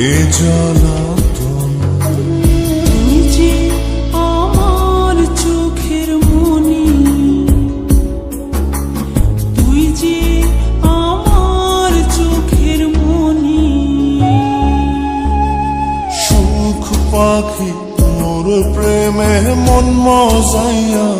এ জ্বালাতন যে আমার চোখের মনি। তুই যে আমার চোখের মনি। সুখ পাখি তোর প্রেমে মন মজাইয়া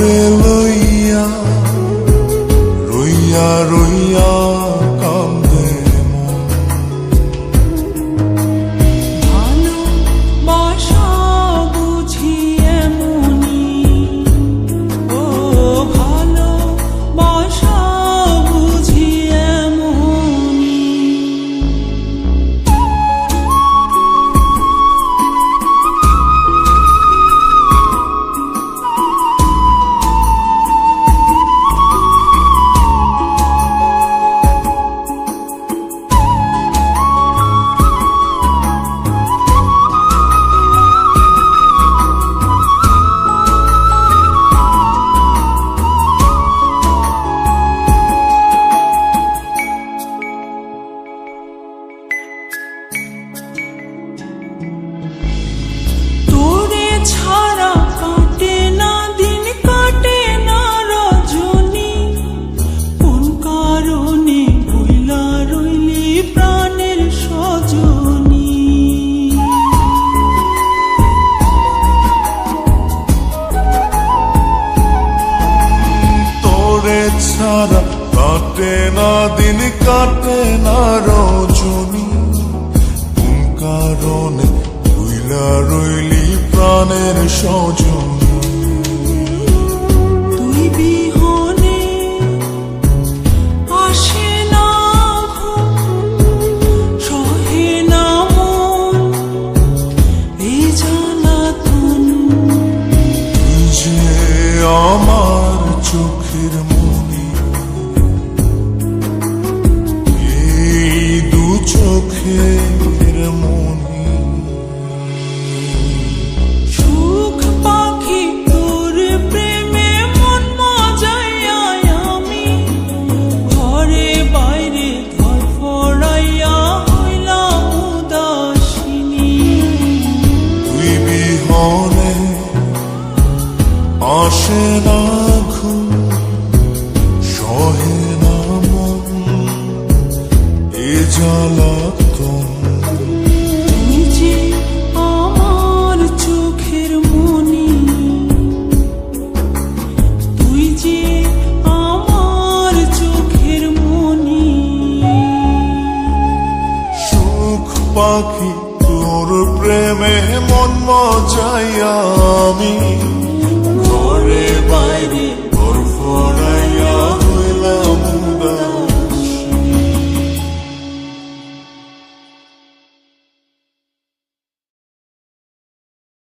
তোরে তোরে ছাড়া কাটে না, দিন কাটে না রজনী কোন কারণে ভুইলা রইলি প্রাণের সজনী? তুই বিহনে চোখের মনি। সুখ পাখি তোর প্রেমে মন মজাইয়া আমি। ঘরে বাইরে ধরফড়াইয়া হইলাম উদাসিনী। তুই বিহনে আসে না। পাখি তোর প্রেমে মন মজাই আমি। ঘরে বাইরে